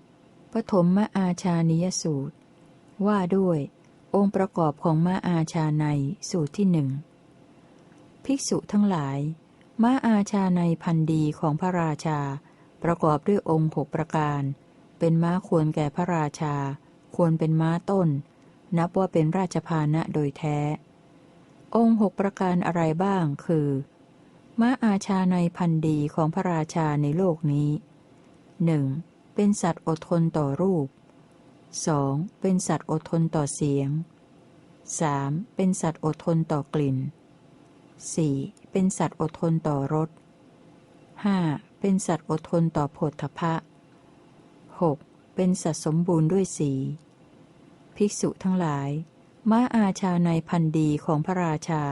3. ปฐมมอาชานิยสูตร ว่าด้วย องค์ประกอบของมอาชาในสูตรที่หนึ่งภิกษุทั้งหลาย มาอาชาในพันดีของพระราชา ประกอบด้วยองค์หกประการ เป็นม้าควรแก่พระราชา ควรเป็นม้าต้น นับว่าเป็นราชพานะโดยแท้ องค์หกประการอะไรบ้างคือม้าอาชาในพันดีของพระราชาในโลกนี้หนึ่ง เป็นสัตว์อดทนต่อรูป 2. เป็นสัตว์อดทนต่อเสียง 3. เป็นสัตว์อดทนต่อกลิ่น 4. เป็นสัตว์อดทนต่อรส 5. เป็นสัตว์อดทนต่อโผฏฐพะ 6. เป็นสัตว์สมบูรณ์ด้วยสี ภิกษุทั้งหลาย ม้าอาชาในพันดีของพระราชา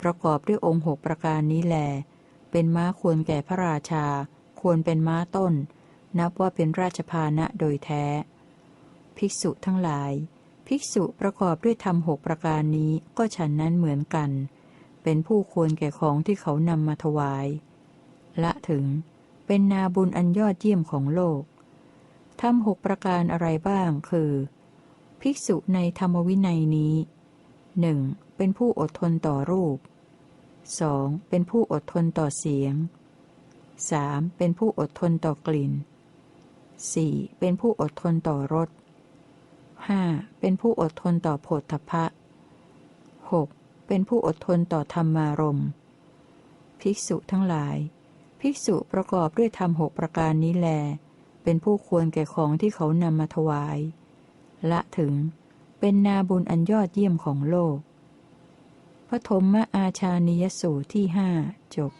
ประกอบด้วยองค์หกประการนี้แล เป็นม้าควรแก่พระราชา ควรเป็นม้าต้น นับว่าเป็นราชพานะโดยแท้ ภิกษุทั้งหลาย ภิกษุประกอบด้วยธรรมหกประการนี้ก็ฉันนั้นเหมือนกัน เป็นผู้ควรแก่ของที่เขานำมาถวาย ละถึง เป็นนาบุญอันยอดเยี่ยมของโลกทำหกประการอะไรบ้างคือ ภิกษุในธรรมวินัยนี้หนึ่งเป็นผู้อดทนต่อรูป 2. เป็นผู้อดทนต่อเสียง 3. เป็นผู้อดทนต่อกลิ่น 4. เป็นผู้อดทนต่อรส 5. เป็นผู้อดทนต่อโผฏฐพะ 6. เป็นผู้อดทนต่อธรรมารมภิกษุทั้งหลาย ภิกษุประกอบด้วยธรรมหกประการนี้แล เป็นผู้ควรแก่ของที่เขานำมาถวาย ละถึง เป็นนาบุญอันยอดเยี่ยมของโลก พระธมมอาชานิยสูตรที่ห้าจบ